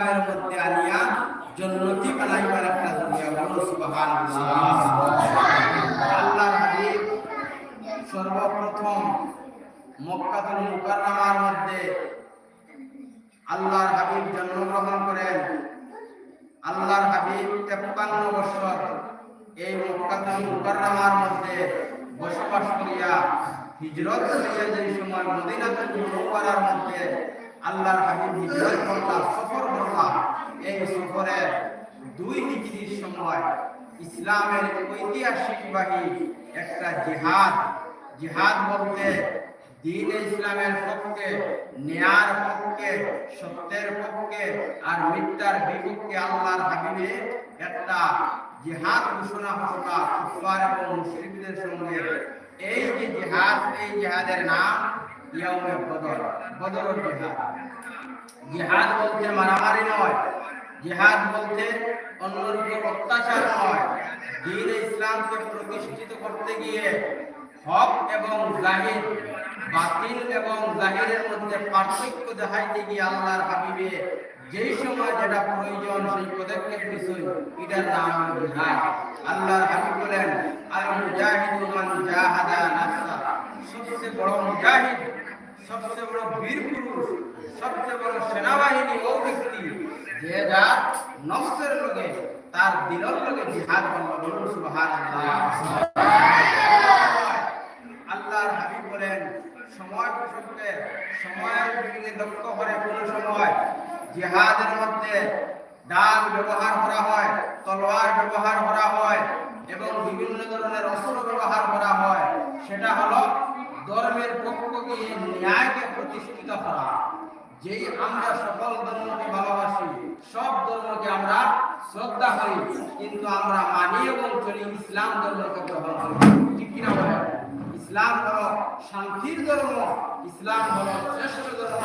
মধ্যে আনিয়া জন্নতি বানাইবার একটা দুনিয়া বলুন সুবহানাল্লাহ। আল্লাহর হাবিব সর্বপ্রথম মক্কাতুল মুকাররমার মধ্যে আল্লাহর হাবিব জন্মগ্রহণ করেন। আল্লাহর হাবিব তেপ্পান্ন বছর এই মক্কাতুল মুকাররমার মধ্যে বসবাস করিয়া হিজরত করিয়া যে সময় মদিনাতুল মুনাওয়ারার মধ্যে আল্লাহর হাবিব হিজরত করলা সফর করলা এই সফরে দুই হিজরির সময় ইসলামের ঐতিহাসিকবাহী একটা জিহাদ। জিহাদ বলতে দিন ইসলামের পক্ষে ন্যায়ের পক্ষে, সত্যের পক্ষে আর মিথ্যার বিপক্ষে আল্লাহর হাবিবে একটা জিহাদ ঘোষণা ঘোষণা কুফার এবং মুশরিকদের সঙ্গে। এই যে জিহাদ, এই জিহাদের নাম ইয়াউমে বদর। বদর জিহাদ। জিহাদ বলতে মারামারি নয়। জিহাদ বলতে অন্যের উপর অত্যাচার নয়। দিন ইসলামকে প্রতিষ্ঠিত করতে গিয়ে হক এবং জাহির, বাতিল এবং জাহিরের মধ্যে পার্থক্য দেখাইতে গিয়ে আল্লাহর হাবিবে যেই সময় যেটা প্রয়োজন, সেই পদক্ষেপ বিষয় এটার নাম জিহাদ আল্লাহর হাবিব বলেন, আল মুজাহিদু মান জাহাদা নাফসা। সবচেয়ে বড় মুজাহিদ, সবচেয়ে বড় বীর পুরুষ, সবচেয়ে বড় সেনাবাহিনী ও ব্যক্তি, যে যার নফসের লগে তার দিলের লগে জিহাদ করল। বলুন, সুবহানাল্লাহ। আল্লাহর হাবিব বলেন, সময় প্রসঙ্গে, সময়ের দিকে লক্ষ্য করে কোন সময় জিহাদের মধ্যে ডাল ব্যবহার করা হয়, তলোয়ার ব্যবহার করা হয় এবং বিভিন্ন ধরনের অস্ত্র ব্যবহার করা হয়। সেটা হলো ধর্মের পক্ষকে ন্যায়কে প্রতিষ্ঠিত করা। যেই আমরা সকল ধর্মকে ভালোবাসি, সব ধর্মকে আমরা শ্রদ্ধা করি, কিন্তু আমরা মানি এবং চলি ইসলাম ধর্মকে গ্রহণ করি। ঠিক কিনা বলেন? ইসলাম হলো শান্তির ধর্ম, ইসলাম হলো শ্রেষ্ঠ ধর্ম।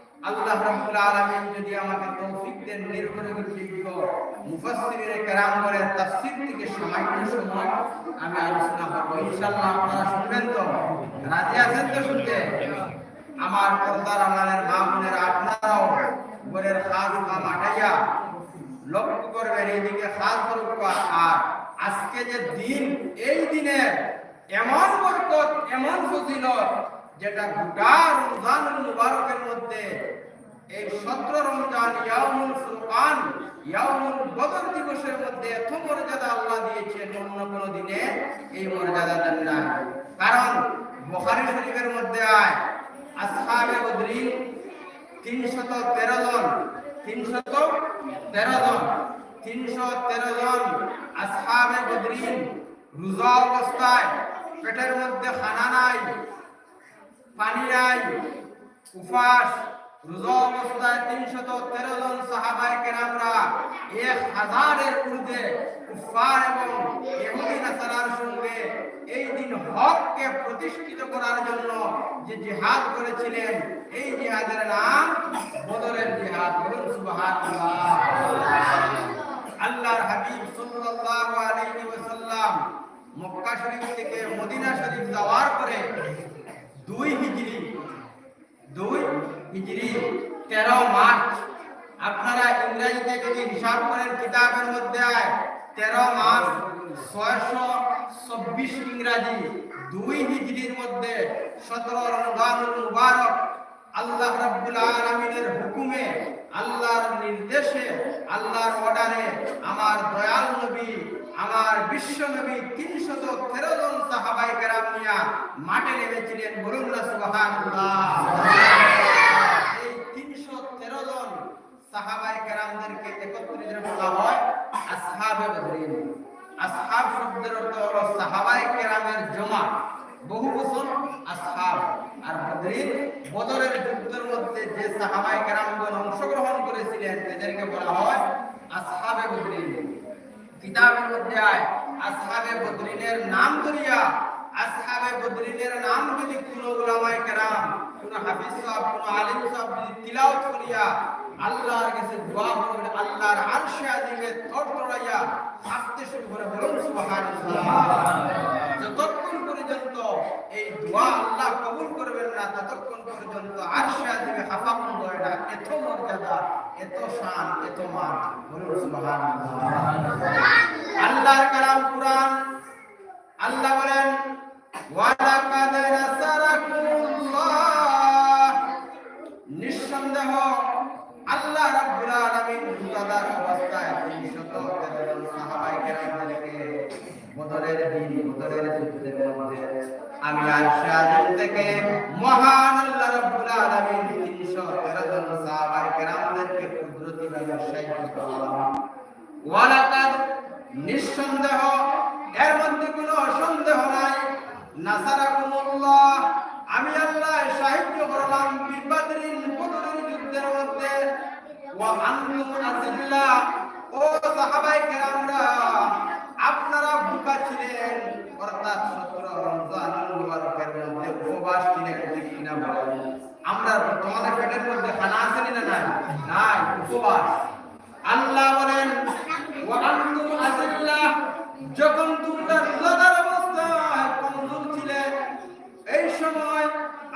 আল্লাহ রাব্বুল আলামিন যদি আমাকে তৌফিক দেন নির্ভরযোগ্য মুফাসসিরিনে কেরাম করে তাফসীর থেকে সামান্য সময় আমি আলোচনা করব। ইনশাআল্লাহ আপনারা শুনবেন তো? রাজি আছেন তো শুনতে? আমার পর্দার আমাদের মা বোনের আপনারাও ঘরের খাস মা মাঠাইয়া লক্ষ্য করবেন, এইদিকে খাস বরকত। আর আজকে যে দিন, এই দিনের এমন বরকত, এমন ফজিলত যেটা গোটা রমজানুল মুবারকের মধ্যে এই সতেরো রমজান ইয়াউমুল ফুরকান, ইয়াউমুল বদর দিবসের মধ্যে এত মর্যাদা আল্লাহ দিয়েছেন, অন্য কোনো দিনে এই মর্যাদা দেন না কারণ বুখারী শরীফের মধ্যে আয়, আসহাবে বদরিন 313 জন 313 জন 313 জন আসহাবে বদরিন রোজা অবস্থায় পেটের মধ্যে খানা নাই অবস্থায় তিনশত তেরো জন কেরামরা এক হাজারের এবং এই দিন হককে প্রতিষ্ঠিত করার জন্য যে জিহাদ করেছিলেন, এই জিহাদের নাম বদরের জিহাদ। আল্লাহর হাবিব মক্কা শরীফ থেকে মদিনা শরীফ যাওয়ার পরে দুই হিজরি। দুই হিজরি। তেরো মার্চ। আপনারা ইংরেজিতে যদি হিসাব করেন কিতাবের মধ্যে তেরো মার্চ ছয়শো চব্বিশ ইংরাজি। দুই হিজরির মধ্যে সতেরো রমজানুল মুবারক। আল্লাহ রাব্বুল আলামিনের হুকুমে, আল্লাহর নির্দেশে, আল্লাহর অর্ডারে আমার দয়াল নবী আমার বিশ্ব নবী তিনশত তেরো জন সাহাবাই কেরাম মাঠে নেমেছিলেন বলুন সুবহানাল্লাহ এই তিনশো তেরো জন সাহাবাই কেরামদেরকে একত্রিত বলা হয় আসহাবে বদরিন আসহাব শব্দের অর্থ হলো সাহাবাই কেরামের জমা বহু বছর আসহাব আর বদরিন বদরের যুদ্ধের মধ্যে যে সাহাবাই কেরামগণ অংশগ্রহণ করেছিলেন তাদেরকে বলা হয় আসহাবে বদরিন কিতাবের মধ্যে আয় আসহাবে বদরিনের ধরিয়া আসহাবে বদরিনের নাম যদি কোন উলামায়ে কেরাম, কোন হাফিজ সাহেব, কোন আলিম সাহেব যদি তিলাওয়াত করিয়া আল্লাহর কাছে দোয়া করবেন, আল্লাহর আরশে আজিমে তড়তড়াইয়া হাসতে শুরু করে বলুন সুবহানাল্লাহ। যতক্ষণ পর্যন্ত এই দোয়া আল্লাহ কবুল করবেন না, ততক্ষণ পর্যন্ত আরশে আজিমে হাফা বন্ধ হয় না, এত মর্যাদা, এত শান, এত মান। বলুন সুবহানাল্লাহ। আল্লাহর কালাম কুরআন আল্লাহ বলেন নিঃসন্দেহ আল্লাহ রাব্বুল আলামিন রোজাদার অবস্থায় 313 জন সাহাবায়ে কেরামদেরকে বদরের দিন, বদরের যুদ্ধের মধ্যে আমি আয়েশা থেকে মহান আল্লাহ রাব্বুল আলামিন 313 জন সাহাবায়ে কেরামদেরকে কুদরতি ভাবে নিঃসন্দেহ এর মধ্যে কোনো সন্দেহ নাই। নাসারাকুমুল্লাহ, আমি আল্লাহ সাহায্য করলাম যুদ্ধের মধ্যে। ওয়া আনতুম ও কেরামরা, আপনারা বুকা ছিলেন। অর্থাৎ মুবারকের মধ্যে উপবাস ছিলেন কিনা বলেন? আমরা তোমাদের পেটের মধ্যে খানা আছে না নাই? নাই, উপবাস। আল্লাহ বলেন, ওয়া আনতুম যখন তোমরা রোজাদার অবস্থায় কমজোর ছিলে এই সময়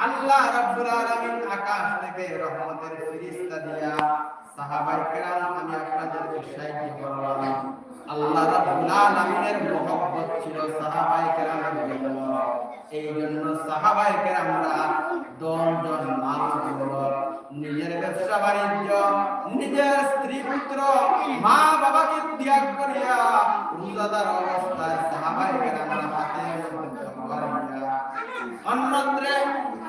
আল্লাহ রাব্বুল আলামিন আকাশ থেকে রহমতের ফেরেশতা দিয়া সাহাবায়ে কেরাম, আমি আপনাদেরকে সাহায্য করলাম আল্লাহ রাব্বুল আলামিনের মহব্বত ছিল সাহাবায়ে কেরামের জন্য। এই জন্য সাহাবায়ে কেরামরা দন দন মাল নিজের ব্যবসা বাণিজ্য, নিজের স্ত্রী পুত্র মা বাবাকে ত্যাগ করিয়া রোজাদার অবস্থায় সাহাবায়ে কেরামরা হাতে অন্যত্রে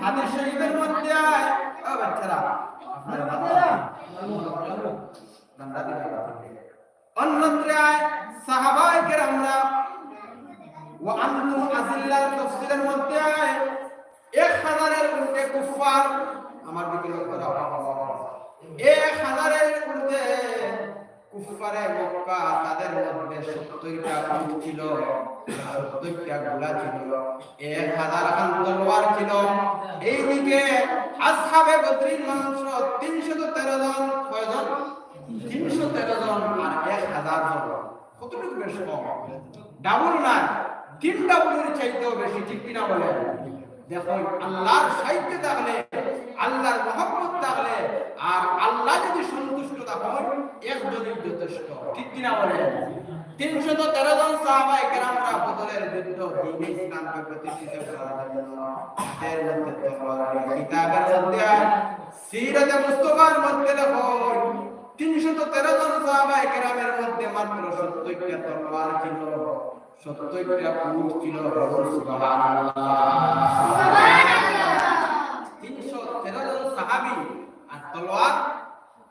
হাদিস শরীফের মধ্যে আয়। ও বাচ্চারা অন্যত্রে আয় সাহাবায়ে কেরামরা, ওয়া আনতুম আজিল্লার তাফসীরের মধ্যে আয়। এক হাজারের উল্টে কুফার আমার দিকে লক্ষ্য রাখো। এক হাজারের উল্টে কুফারে মক্কা তাদের মধ্যে সত্তরটা ছিল সত্তরটা ছিল, এক হাজার খান তলোয়ার ছিল। এইদিকে তিনশত তেরো জন, কয়জন? তিনশো তেরো জন আর এক হাজার জন। কতটুকু বেশ কম? ডাবল না তিন ডাবলের চাইতেও বেশি, ঠিক কিনা বলে আল্লাহর থাকলে, আল্লাহর মহব্বত আর আল্লাহ যদি সন্তুষ্ট থাকেন একজনই যথেষ্ট। ঠিক কিনা বলে? তিনশত তেরো জন সাহাবাই কেরামরা বদলের যুদ্ধ দিন ইসলামকে প্রতিষ্ঠিত করার জন্য এর মধ্যে কিতাবের মধ্যে সিরাতে মুস্তফার মধ্যে দেখো তিনশত তেরো জন সাহাবাই কেরামের মধ্যে মাত্র সত্তরটা তলোয়ার ছিল। সত্তরটা উট ছিল। তিনশো তেরো জন সাহাবি আর তলোয়ার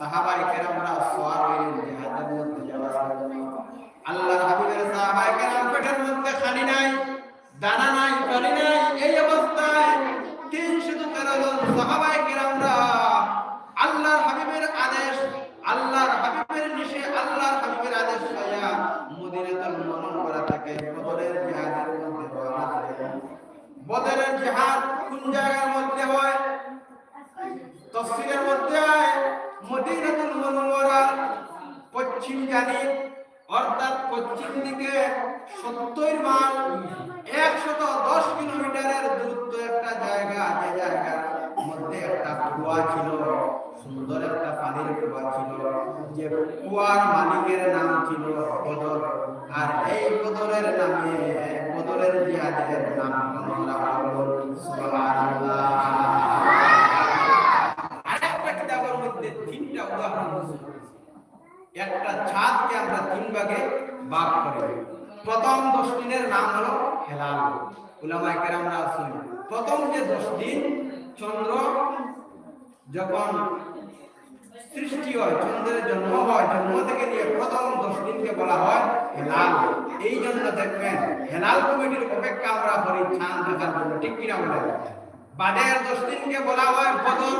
আল্লাহর দানা নাই কেরামরা আল্লাহর হাবিবের আদেশ আল্লাহর হাবিবের নিষে আল্লাহর হাবিবের আদেশ হইয়া মদিনাতুল মুনাওয়ারা থেকে বদরের জিহাদের মধ্যে রওনা দিলেন বদরের জিহাদ কোন জায়গার মধ্যে হয় তফসিলের মধ্যে হয় মদিনাতুল মুনাওয়ারার পশ্চিম জানিব অর্থাৎ পশ্চিম দিকে সত্তর মাইল একশত দশ কিলোমিটারের দূরত্ব একটা জায়গা যে জায়গার মধ্যে একটা কুয়া ছিল সুন্দর একটা পানির কুয়া ছিল যে কুয়ার মালিকের নাম ছিল বদর আর এই বদরের নামে বদরের জিহাদের নাম আমরা একটা ছাদকে আমরা তিন ভাগে ভাগ করি প্রথম দশ দিনের নাম হলো হেলাল। উলামায়ে কেরামরা আছেন প্রথম যে দশ দিন, চন্দ্র যখন সৃষ্টি হয়, চন্দ্রের জন্ম হয়, জন্ম থেকে নিয়ে প্রথম দশ দিনকে বলা হয় হেলাল। এই জন্য দেখবেন হেলাল কমিটির অপেক্ষা আমরা করি, চাঁদ দেখার জন্য, ঠিক কিনা বলে? বাদের দশ দিনকে বলা হয় বদর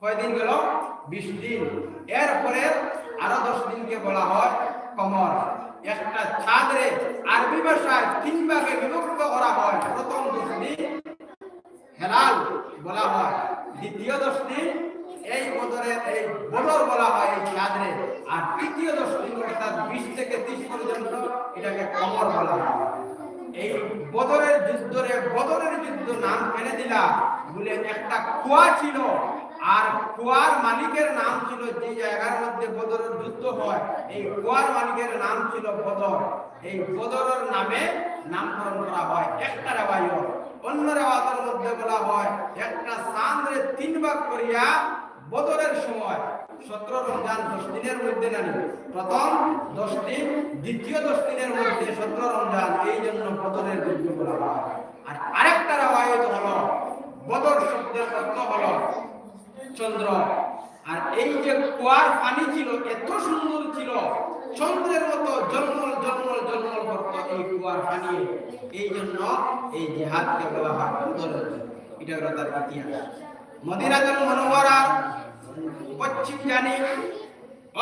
কয়দিন গেল? বিশ দিন। এরপরে আরও দশ দিনকে বলা হয় কমর। একটা ছাদরে আরবি ভাষায় তিন ভাগে বিভক্ত করা হয়। প্রথম দশ দিন হেলাল বলা হয়। দ্বিতীয় দশ দিন এই বদরে এই বদর বলা হয় এই চাঁদরে। আর তৃতীয় দশ দিন অর্থাৎ বিশ থেকে ত্রিশ পর্যন্ত এটাকে কমর বলা হয়। এই বদরের যুদ্ধরে বদরের যুদ্ধ নাম কেনে দিলা বলে একটা কুয়া ছিল। আর কুয়ার মালিকের নাম ছিল যে জায়গার মধ্যে বদরের যুদ্ধ হয়, এই কুয়ার মালিকের নাম ছিল বদর। এই বদরের নামে নামকরণ করা হয় একটা রেওয়ায়ত। অন্য রেওয়াতের মধ্যে বলা হয়, একটা চাঁদরে তিন ভাগ করিয়া বদরের সময় সতেরো রমজান দশ দিনের মধ্যে নানি প্রথম দশ দিন, দ্বিতীয় দশ দিনের মধ্যে সতেরো রমজান, এই জন্য বদরের যুদ্ধ বলা হয়। আর আরেকটা রেওয়ায়ত হলো, বদর শব্দের অর্থ হলো চন্দ্র। আর এই যে কুয়ার পানি ছিল, এত সুন্দর ছিল, চন্দ্রের মতো জন্মল জন্মল জন্মল করত এই কুয়ার পানি। এই জন্য এই জেহাদকে বলা হয় বদরের। এটা হলো তার ইতিহাস। মদিনাতুল মুনাওয়ারা, পশ্চিম জানি।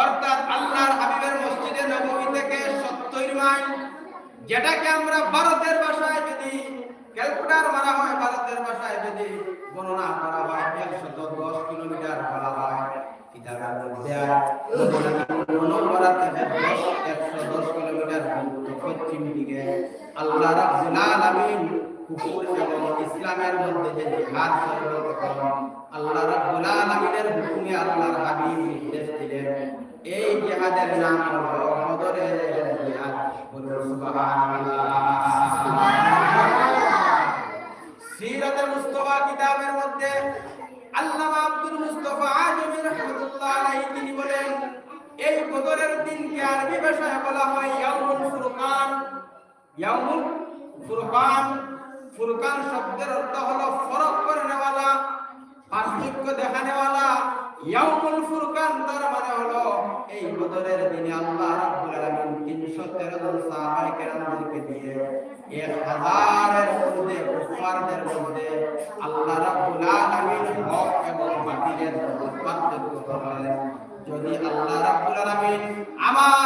অর্থাৎ আল্লাহর হাবিবের মসজিদে নববী থেকে 70 মাইল, যেটাকে আমরা ভারতের ভাষায় যদি ক্যালকুলেটর মারা হয়, ভারতের ভাষায় যদি গণনা করা হয় 110 কিলোমিটার বলা হয় কিতাবের মধ্যে মুনাওয়ারা থেকে 110 কিলোমিটার পশ্চিম দিকে আল্লাহ রাব্বুল আলামিন ইসলামের মধ্যে জিহাদ সর্বপ্রথম আল্লাহ রাব্বুল আলামিনের হুকুমে আল্লাহর হাবিব নির্দেশ দিলেন এই জিহাদের নাম হলো বদরের জিহাদ বলুন সুবহানাল্লাহ সিরাতে মুস্তাফা কিতাবের মধ্যে আল্লামা আব্দুল মুস্তাফা আজমি রাহমাতুল্লাহ আলাইহি তিনি বলেন, এই বদরের দিনকে আরবি ভাষায় বলা হয় ইয়াউমুল ফুরকান ইয়াউমুল ফুরকান ফুরকান শব্দের অর্থ হলো ফরক করে নেওয়ালা, পার্থক্য দেখা নেওয়ালা। ইয়াউমুল ফুরকান তার মানে হলো এই বদরের দিনে আল্লাহ রাব্বুল আলামিন 313 জন সাহাবায়ে কেরামদেরকে দিয়ে 1000 এর মধ্যে কুফারদের মধ্যে আল্লাহ রাব্বুল আলামিন হক এবং বাতিলের মধ্যে পার্থক্য করলেন যদি আল্লাহ রাব্বুল আলামিন আমার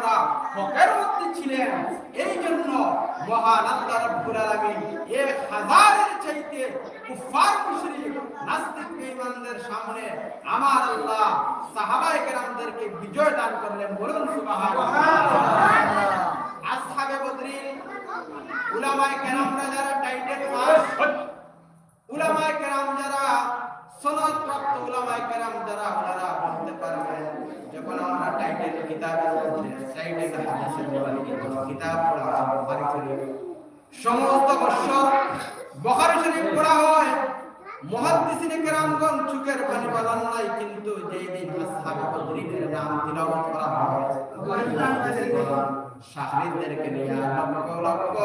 হকের ছিলেন। এই জন্য মহান আল্লাহ আলামিন এক হাজারের চাইতে কুফার মুশরিক, নাস্তিক বেঈমানদের সামনে আমার আল্লাহ সাহাবায়ে কেরামদেরকে বিজয় দান করলেন বলুন সুবহানাল্লাহ। আসহাবে উলামায়ে কেরামরা যারা টাইটেল পাস, উলামায়ে কেরাম যারা সনদ প্রাপ্ত উলামায়ে কেরাম যারা, ওনারা বলতে পারবেন যখন আমরা টাইটেল কিতাবের মধ্যে সাইডে হাদিসের মধ্যে কিতাব পড়া বুখারী শরীফ সমস্ত বছর বুখারী শরীফ পড়া হয় মুহাদ্দিসিনে কেরামগণ চুকের পানি বালান নাই কিন্তু যেই দিন আসহাবে বদরিনের নাম তিলাওয়াত করা হয় শাহরিদদেরকে নিয়ে লক্ষ লক্ষ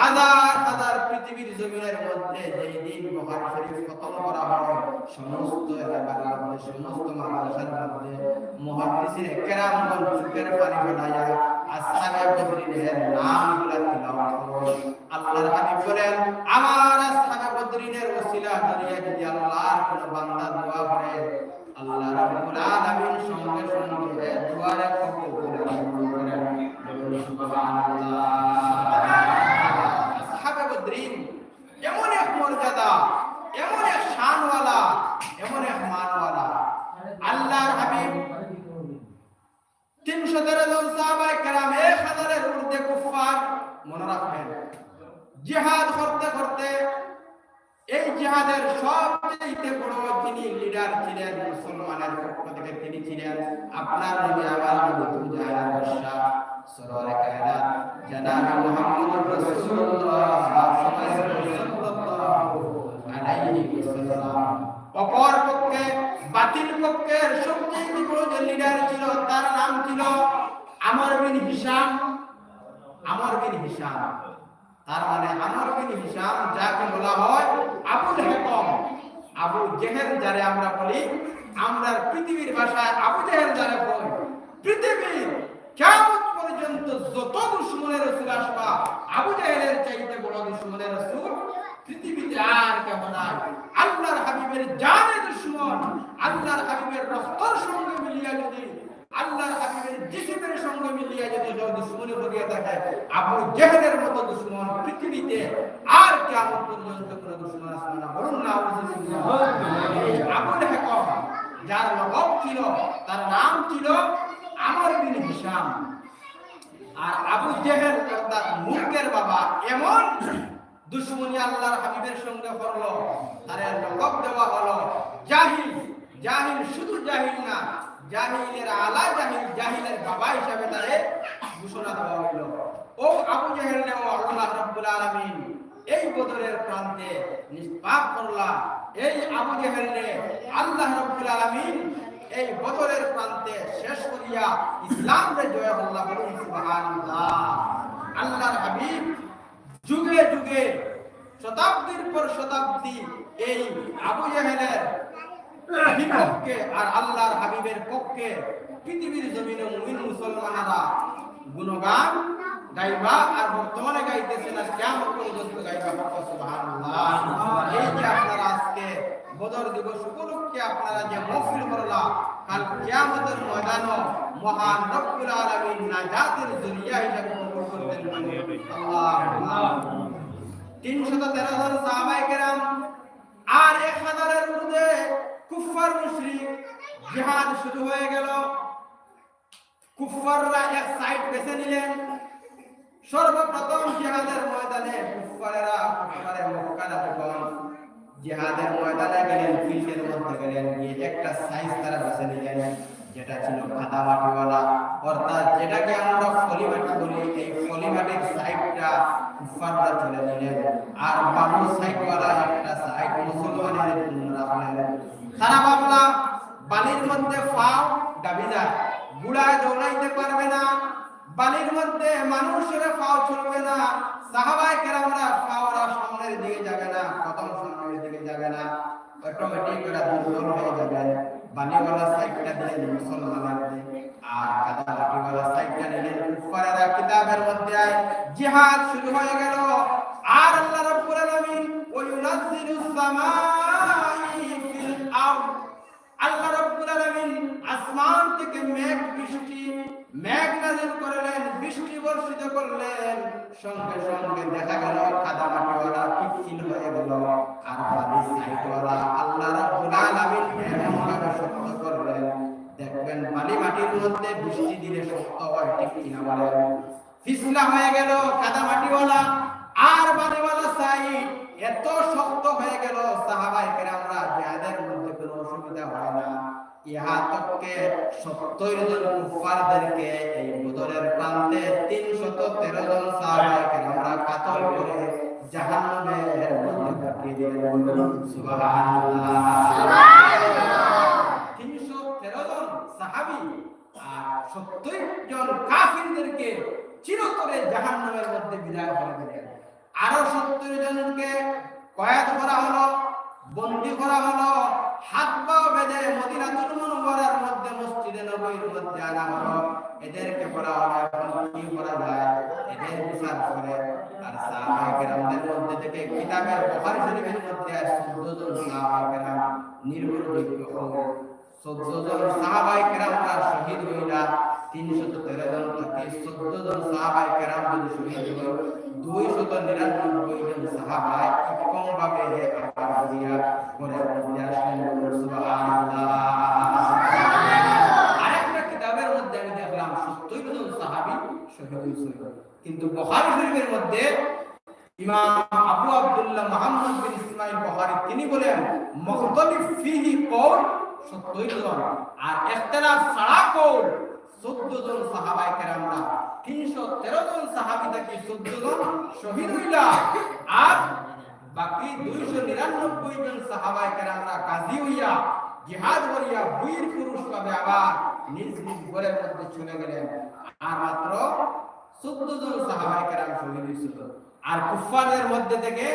হাজার হাজার পৃথিবীর জমিনের মধ্যে যেই দিন বুখারী শরীফ খতম করা হয়, সমস্ত এলাকার মধ্যে, সমস্ত মাদ্রাসার মধ্যে মুহাদ্দিসিনে কেরামগণ চুকের পানি ফেলাইয়া আসহাবে বদরিনের নামগুলা তিলাওয়াত করে। আল্লাহর হাবিব বলেন, আমার আসহাবে বদরিনের ওসিলা ধরিয়া যদি আল্লাহর কোন বান্দা দোয়া করে, আল্লাহ রাব্বুল আলামিন সঙ্গে সঙ্গে দুয়ারে কবুল করেন এই জিহাদের সবচেয়ে বড় মুসলমানের তিনি ছিলেন আপনার অপর পক্ষে, বাতিল পক্ষের ছিল, তার নাম ছিল আমর বিন হিশাম। আমর তার মানে আমর বিন যাকে বলা হয় আবুল হেকম। আবু জেহেল যারে আমরা বলি, আমরা পৃথিবীর ভাষায় আবু জেহেল যারে পৃথিবীর কিয়ামত পর্যন্ত যত দুশ্মনের রাসূল আসবা, আবু জেহেলের চাইতে বড় দুশ্মনের রাসূল পৃথিবীতে আর কেউ নাই। আল্লাহর হাবিবের জানে দুশ্মন, আল্লাহর হাবিবের রক্তর সঙ্গে মিলিয়া যদি, আল্লাহর হাবিবের জিসিমের সঙ্গে মিলিয়ে যদি কেউ দুশ্মনী করিয়া থাকে আবু জেহেলের মতো দুশ্মন পৃথিবীতে আর কিয়ামত পর্যন্ত কোনো দুশ্মন আসবে না। বলুন না আবুল হেকম যার লকব ছিল, তার নাম ছিল আমর বিন হিশাম। আর আবু জেহেল অর্থাৎ মুলকের বাবা এমন দুশ্মনী আল্লাহর হাবিবের সঙ্গে করল, তার লকব দেওয়া হলো। জাহিল জাহিল শুধু জাহিল না, জাহিলের আলা জাহিল, জাহিলের বাবা হিসাবে তারে ঘোষণা দেওয়া হইল। ও আবু জাহেল নেও আল্লাহ রাব্বুল আলামিন, এই বদরের প্রান্তে নিষ্পাপ করলা। এই আবু জাহেল আল্লাহ রাব্বুল আলামিন এই বদরের প্রান্তে শেষ করিয়া ইসলাম রে জয় আল্লাহ বলুন সুবহানাল্লাহ। আল্লাহর হাবিব যুগে যুগে শতাব্দীর পর শতাব্দী এই আবু জাহেলের বিপক্ষে আর আল্লাহর হাবিবের পক্ষে পৃথিবীর জমিনে মুমিন মুসলমানেরা গুণগান গাইবা আর বর্তমানে গাইতেছেন আর কিয়ামত পর্যন্ত গাইবা। সুবহানাল্লাহ। এই যে আপনারা আজকে বদর দিবস উপলক্ষে আপনারা যে মহফিল করলা কাল কিয়ামতের ময়দানে মহান রব্বুল আলামিন নাজাতের জরিয়া হিসেবে কবুল করতেন আল্লাহ তিনশত তেরো জন সাহাবায়ে কেরাম আর এক হাজারের ঊর্ধ্বে কুফার মুশরিক জিহাদ শুরু হয়ে গেল। কুফাররা এক সাইড বেছে নিলেন। সর্বপ্রথম জিহাদের ময়দানে কুফারেরা কুফারে মক্কার যখন জিহাদের ময়দানে গেলেন, ফিল্ডের মধ্যে গেলেন, গিয়ে একটা সাইজ তারা বেছে নিলেন, যেটা ছিল কাদা মাটিওয়ালা। অর্থাৎ যেটাকে আমরা ফলি মাটি বলি, এই ফলি মাটির সাইডটা কুফাররা চলে নিলেন আর বালু সাইডওয়ালা একটা সাইড মুসলমানের রাখলেন তারা ভাবলা বালির মধ্যে ফাও ডাবি যায় বুড়ায় দৌড়াইতে পারবে না। বালির মধ্যে মানুষের ফাও চলবে না। সাহাবাই কেরামরা ফাওরা সামনের দিকে যাবে না। কদম সামনের যাবে না অটোমেটিক ওরা দুর্বল হয়ে যাবে। বালিওয়ালা সাইডটা দিলেন মুসলমানদের। আর কাদা মাটিওয়ালা সাইডটা নিলেন কুফারেরা কিতাবের মধ্যে জিহাদ শুরু হয়ে গেল। আর আল্লাহ রাব্বুল আলামিন ওয়া ইউনাজ্জিলুস সামাই ফিল আরদ। আল্লাহ রাব্বুল আলামিন আসমান থেকে মেঘ মেঘ নাযিল করলেন বৃষ্টি বর্ষিত করলেন, সঙ্গে সঙ্গে দেখা গেল কাদা মাটিওয়ালা পিচ্ছিল হয়ে গেল আর বালি সাইটওয়ালা, আল্লাহ রাব্বুল আলামিন এমন শক্ত করলেন। দেখবেন বালি মাটির মধ্যে বৃষ্টি দিলে শক্ত হয়, ঠিক কিনা বলেন? ফিসলা হয়ে গেল কাদা মাটিওয়ালা আর বালিওয়ালা সাইড এত শক্ত হয়ে গেল সাহাবাই কেরামরা জিহাদের মধ্যে কোনো অসুবিধা হয় না। ইহা তককে সত্তর জন এই প্রান্তে তেরো জন কেরামরা কাতল করে জাহান্নামের মধ্যে দিলেন সুবহানাল্লাহ। তিনশো তেরো জন আর সত্তর জন করে আরও সত্তর জনকে কয়েদ করা হলো, বন্দী করা হলো হাত পা বেঁধে মদিনাতুল মুনওয়ারার মধ্যে মসজিদে নববীর মধ্যে আনা হলো। এদেরকে বলা হলো এখন কি করা যায়? এদের বিচার করে। আর সাহাবায়ে কেরামদের মধ্যে থেকে কিতাবের বুখারী শরীফের মধ্যে আছে 14 জন সাহাবায়ে কেরাম নির্ভরযোগ্য হলো 14 জন সাহাবায়ে কেরামরা শহীদ হইলা। 313 জন থেকে। 14 জন সাহাবায়ে কেরাম যদি শহীদ হলো দুইশত নিরানব্বই জন সাহাবায় কম ভাবে আবার দিয়া করে সুবহানাল্লাহ। আরেকটা কিতাবের মধ্যে আমি দেখলাম শহীদ হয়েছিল। কিন্তু বুখারী শরীফের মধ্যে ইমাম আবু আব্দুল্লাহ মুহাম্মদ বিন ইসমাইল বুখারী, তিনি বলেন, মুখতালিফ ফিহি কওল 70 জন আর ইখতিলাফ ছাড়া কওল 14 জন কেরামরা 313 জন সাহাবী থেকে 14 জন শহীদ হইলা। আর বাকি 299 জন সাহাবায়ে কেরামরা গাজী আবার নিজ ঘরের মধ্যে চলে গেলেন। আর মাত্র 14 জন সাহাবায়ে কেরাম আর কুফফারের মধ্যে থেকে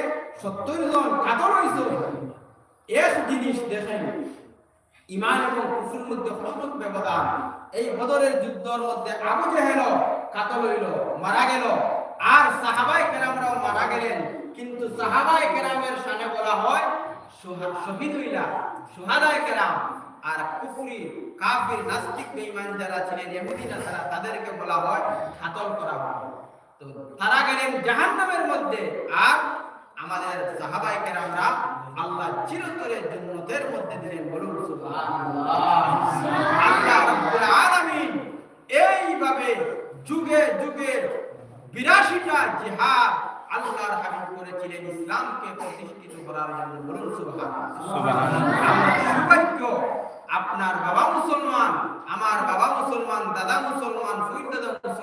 70 জন কাতল হয়েছিল এক জিনিস দেখেন ইমান এবং কুফরের মধ্যে কত ব্যবধান। এই বদরের যুদ্ধর মধ্যে আবু জেহেল কাতল হইল, মারা গেল। আর সাহাবায়ে কেরামরাও মারা গেলেন। কিন্তু সাহাবায়ে কেরামের শানে বলা হয় শহীদ হইলা সুহাদায়ে কেরাম। আর কুফরি, কাফির, নাস্তিক, বেঈমান যারা ছিলেন ইহুদি নাসারা তাদেরকে বলা হয় কাতল করা হয়। তো তারা গেলেন জাহান্নামের মধ্যে। আর আমাদের সাহাবায়ে কেরামরা আল্লাহ চিরতরে জান্নাতের মধ্যে দিলেন বলুন আল্লাহ রাব্বুল আলামিন এইভাবে যুগে যুগে 82টা জিহাদ আল্লাহর হাবিব করেছিলেন ইসলামকে প্রতিষ্ঠিত করার জন্য। বলুন সৌভাগ্য আপনার বাবা মুসলমান আমার বাবা মুসলমান দাদা মুসলমান ফুই দাদা মুসলমান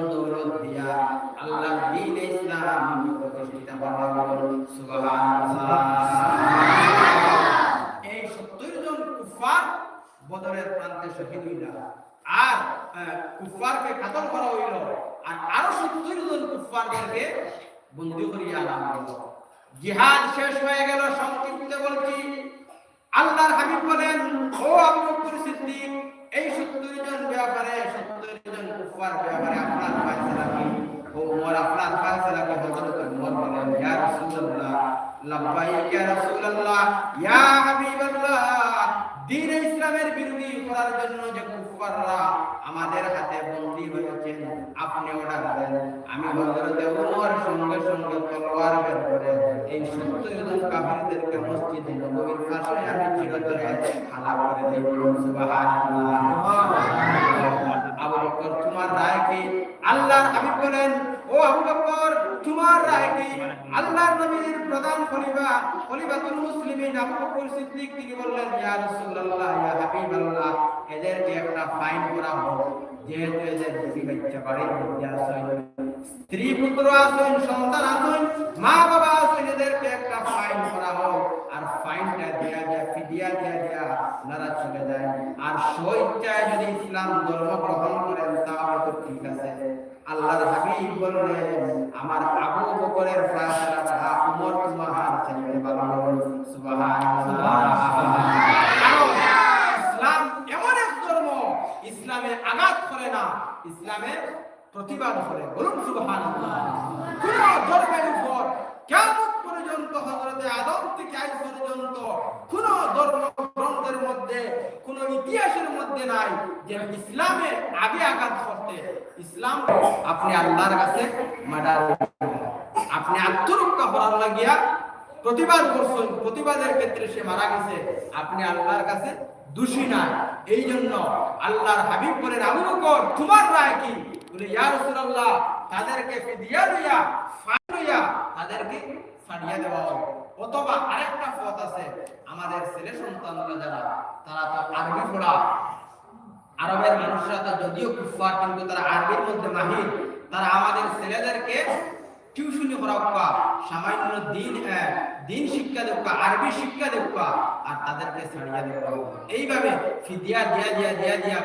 প্রান্তে আর আহ, কুফারকে কাতল করা হইল। আর আরও 70 জন কুফারদেরকে বন্দী করিয়া আনা হইল। জিহাদ শেষ হয়ে গেল সংক্ষিপ্ত বলছি। আল্লাহর হাবিব বলেন ও আবু বকর সিদ্দিক এই 70 জন ব্যাপারে 70 জন কুফার ব্যাপারে আপনার ফয়সালা কি? ও ওমর আপনার ফয়সালা কি হযরত ওমর বলেন ইয়া রাসূলুল্লাহ লাব্বাইক ইয়া রাসূলুল্লাহ ইয়া হাবিবাল্লাহ দ্বীন ইসলামের বিরোধী করার জন্য যে কুফাররা আমাদের হাতে বন্দী হয়েছেন, আপনি অর্ডার দেন আমি হযরত ওমর সঙ্গে সঙ্গে তলোয়ার বের করে এই 70 জন কাফিরদেরকে মসজিদে নববীর পাশে আমি চিরতরে হালা করে দেব। সুবহানাল্লাহ। আবু তোমার রায় কি? আল্লাহর হাবিব বলেন ও আবু বকর, তোমার রায় কি? আল্লাহর নবীর প্রধান খলিফা, খলিফাতুল মুসলিমিন আবু বকর সিদ্দিক, তিনি বললেন, ইয়া রাসূলুল্লাহ, ইয়া হাবিবাল্লাহ, এদেরকে একটা ফাইন করা হোক। যেহেতু এদের বেশি বাচ্চা বাড়ির স্ত্রী, পুত্র আসেন সন্তান আসেন মা বাবা আসেন এদেরকে একটা ফাইন করা হোক। আর ফাইনটা দেয়া দেয়া ফিদিয়া দেয়া দেয়া ওনারা চলে যায় আর স্বইচ্ছায় যদি ইসলাম ধর্ম গ্রহণ করেন, তাহলে তো ঠিক আছে। আল্লাহর হাবিব বললেন, আমার আবু বকরের ফয়সালাটা উমর তোমার ভালো সুবহানাল্লাহ। ইসলাম এমন এক ধর্ম, ইসলামে আঘাত করে না, ইসলামে প্রতিবাদ করে। বলুন কোন ধর্মের উপর কিয়ামত পর্যন্ত হযরতে আদম থেকে আজ পর্যন্ত কোন ধর্ম গ্রন্থের মধ্যে, কোন ইতিহাসের মধ্যে নাই যে ইসলামে আগে আঘাত করতে। ইসলাম আল্লাহর কাছে মাডার আপনি আত্মরক্ষা করার লাগিয়া প্রতিবাদ করছেন, প্রতিবাদের ক্ষেত্রে সে মারা গেছে। আপনি আল্লাহর কাছে দোষী না এই জন্য আল্লাহর হাবিব বলেন আবু বকর তোমার রায় কি? বলে, ইয়া রাসূলুল্লাহ, তাদেরকে ফিদিয়া লইয়া ফান লইয়া তাদেরকে ছাড়িয়ে দেওয়া হোক অথবা আরেকটা পথ আছে, আমাদের ছেলে সন্তানরা যারা, তারা তো আরবি পড়া। আরবের মানুষরা তো যদিও কুফার কিন্তু তারা আরবির মধ্যে মাহির। তারা আমাদের ছেলেদেরকে টিউশনি করাওকা সামান্য দিন দিন শিক্ষা দেওয়া আরবি শিক্ষা দেওয়া আর তাদেরকে ছাড়িয়ে দেওয়া এইভাবে ফিদিয়া দিয়া দিয়া দিয়া দিয়া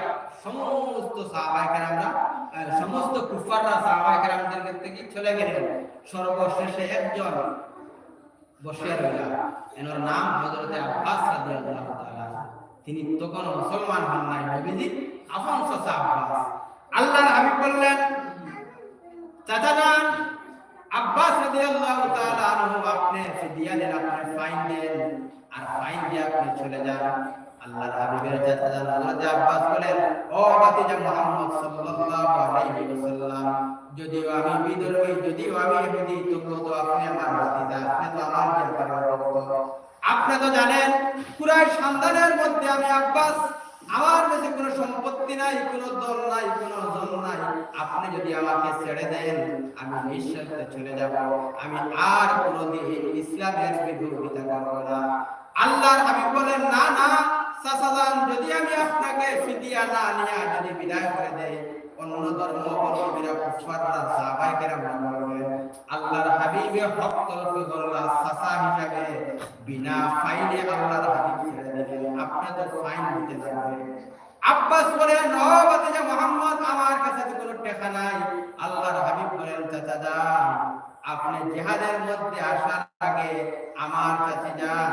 সমস্ত সাহাবায়ে কেরামরা আহ, সমস্ত কুফাররা সাহাবায়ে কেরামদের থেকে চলে গেলেন। সর্বশেষে একজন বসে রইলেন এনার নাম হযরতে আব্বাস রাদিয়াল্লাহু তাআলা। তিনি তখন মুসলমান হন নাই নবীজি আপন চাচা আল্লাহর হাবিব বললেন চাচা যান আব্বাস রাদিয়াল্লাহু তাআলা আনহু, আপনি ফিদিয়া দেন আপনি ফাইন দেন, আর ফাইন দিয়ে আপনি চলে যান। আল্লাহর হাবিবের চাচা যান হযরত আব্বাস বলেন, ও ভাতিজা মুহাম্মদ সাল্লাল্লাহু আলাইহি ওয়াসাল্লাম, যদিও আমি বিদর্মী যদিও আমি ইহুদি তবুও তো আপনি আমার ভাতিজা, আপনি তো আমার আপনি তো জানেন, কুরাইশ খানদানের মধ্যে আমি আব্বাস আমার কাছে কোনো সম্পত্তি নাই, কোনো দল নাই, কোনো জন নাই। আপনি যদি আমাকে ছেড়ে দেন, আমি নিঃশ্বাসে চলে যাব। আমি আর কোনোদিন ইসলামের বিরোধিতা করব না। আল্লাহর হাবিব বলেন, না না, সাসাদান, যদি আমি আপনাকে ফিদিয়া না নিয়ে যদি বিদায় করে দেই অন্য ধর্ম অবলম্বীরা কুফাররা সাহাবায়ে কেরাম বলবেন আল্লাহর হাবিবে হক তরফে বললা সাসা হিসাবে বিনা ফাইনে আল্লাহর হাবিব ছেড়ে দিলেন। আপনি তো ফাইন দিতে যাবে আব্বাস বলে ও যে মোহাম্মদ, আমার কাছে কোনো টেকা নাই। আল্লাহর হাবিব বলেন, চাচা, যান। আপনি জেহাদের মধ্যে আসার আগে আমার কাছে যান,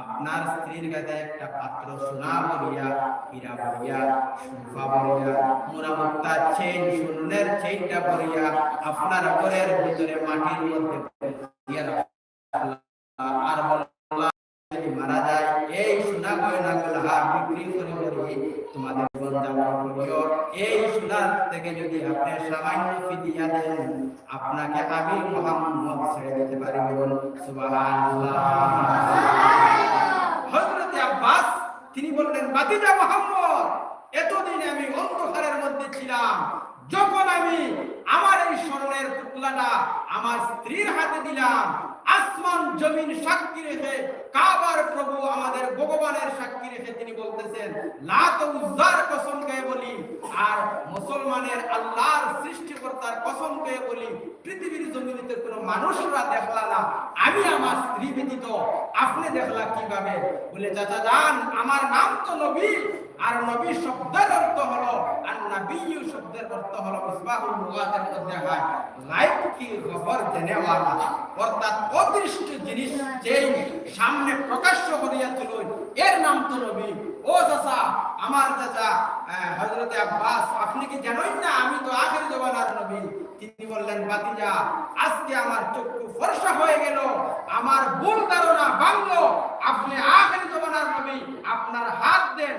আপনার স্ত্রীর কাছে একটা পাত্র সোনা বলিয়া হীরা বলিয়া সুফা বলিয়া মুরামুক্তা চেইন সোনের চেইনটা বলিয়া আপনার ঘরের ভিতরে মাটির মধ্যে আর বললাম আপনাকে আমি ছেড়ে দিতে পারি বলুন তিনি বললেন বাতিজা মোহাম্মদ, এতদিন আমি অন্ধকারের মধ্যে ছিলাম। যখন আমি আমার এই স্বর্ণের পুতলাটা আমার স্ত্রীর হাতে দিলাম আসমান জমিন সাক্ষী রেখে কাবার প্রভু আমাদের ভগবানের সাক্ষী রেখে তিনি বলতেছেন লাত উজ্জার কসম বলি, আর মুসলমানের আল্লাহর সৃষ্টিকর্তার কসম খেয়ে বলি, পৃথিবীর জমিনে কোনো মানুষরা দেখলা না, আমি আমার স্ত্রী ব্যতীত আপনি দেখলা কীভাবে? বলে, চাচা যান আমার নাম তো নবী আর নবী শব্দের অর্থ হলো, আর নবী শব্দের অর্থ হলো মিসবাহুল লুগাতের মধ্যে হয়। গায়ব কি খবর দেনেওয়ালা অর্থাৎ অদৃষ্ট জিনিস যেই সামনে প্রকাশ্য করিয়াছিল, এর নাম তো নবী। ও চাচা, আমার চাচা হযরতে আব্বাস, আপনি কি জানেন না আমি তো আখের জমানার নবী? তিনি বললেন, বাতিজা, আজকে আমার চক্ষু ফর্সা হয়ে গেল, আমার ভুল ধারণা ভাঙলো। আপনি আখের জমানার নবী, আপনার হাত দেন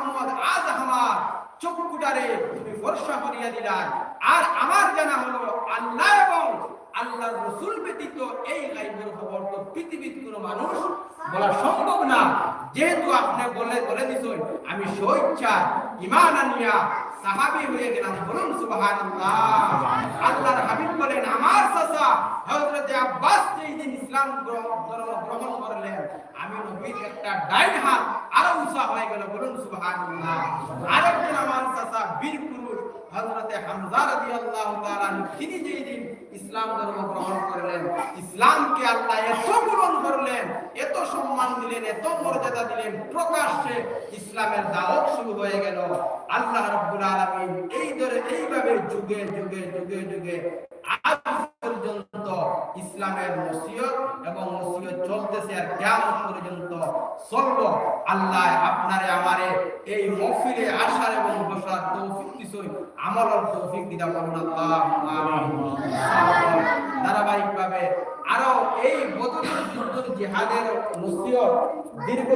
চক্ষুটারে তুমি বর্ষা করিয়া দিলাম আর আমার জানা হলো আল্লাহ এবং আল্লাহর রসুল ব্যতীত এই গাইবের খবর তো পৃথিবীর কোনো মানুষ বলা সম্ভব না। যেহেতু আপনি বলে বলে দিছেন, আমি স্বেচ্ছা ইমান আনিয়া সাহাবী হয়ে গেলাম বলুন সুবহানাল্লাহ। আল্লাহর হাবিব বলেন, আমার চাচা হযরত আব্বাস যেই দিন ইসলাম গ্রহণ করলেন, আমি নবীর একটা ডাইন হাত আরও উঁচা হয়ে গেল, বলুন সুবহানাল্লাহ। আরেকজন আমার চাচা বীর পুরুষ, হযরতে হামজা রাদিয়াল্লাহু তাআলা তিনি যেই দিন ইসলাম ধর্ম গ্রহণ করলেন, ইসলামকে আল্লাহ এত গ্রহণ করলেন, এত সম্মান দিলেন, এত মর্যাদা দিলেন, প্রকাশ্যে ইসলামের দাওয়াত শুরু হয়ে গেল। আল্লাহ রাব্বুল আলামিন এই ধরে, এইভাবে যুগে যুগে যুগে যুগে আজ পর্যন্ত ইসলামের নসিহত এবং নসিহত চলতেছে আর কিয়ামত পর্যন্ত চলবো। আল্লাহ আপনারে আমারে এই মহফিলে আসার এবং বসার তৌফিক দিছই আমলের তৌফিক দিদা আল্লাহ। ধারাবাহিকভাবে আরও এই বদরের যুদ্ধের জিহাদের নসিহত দীর্ঘ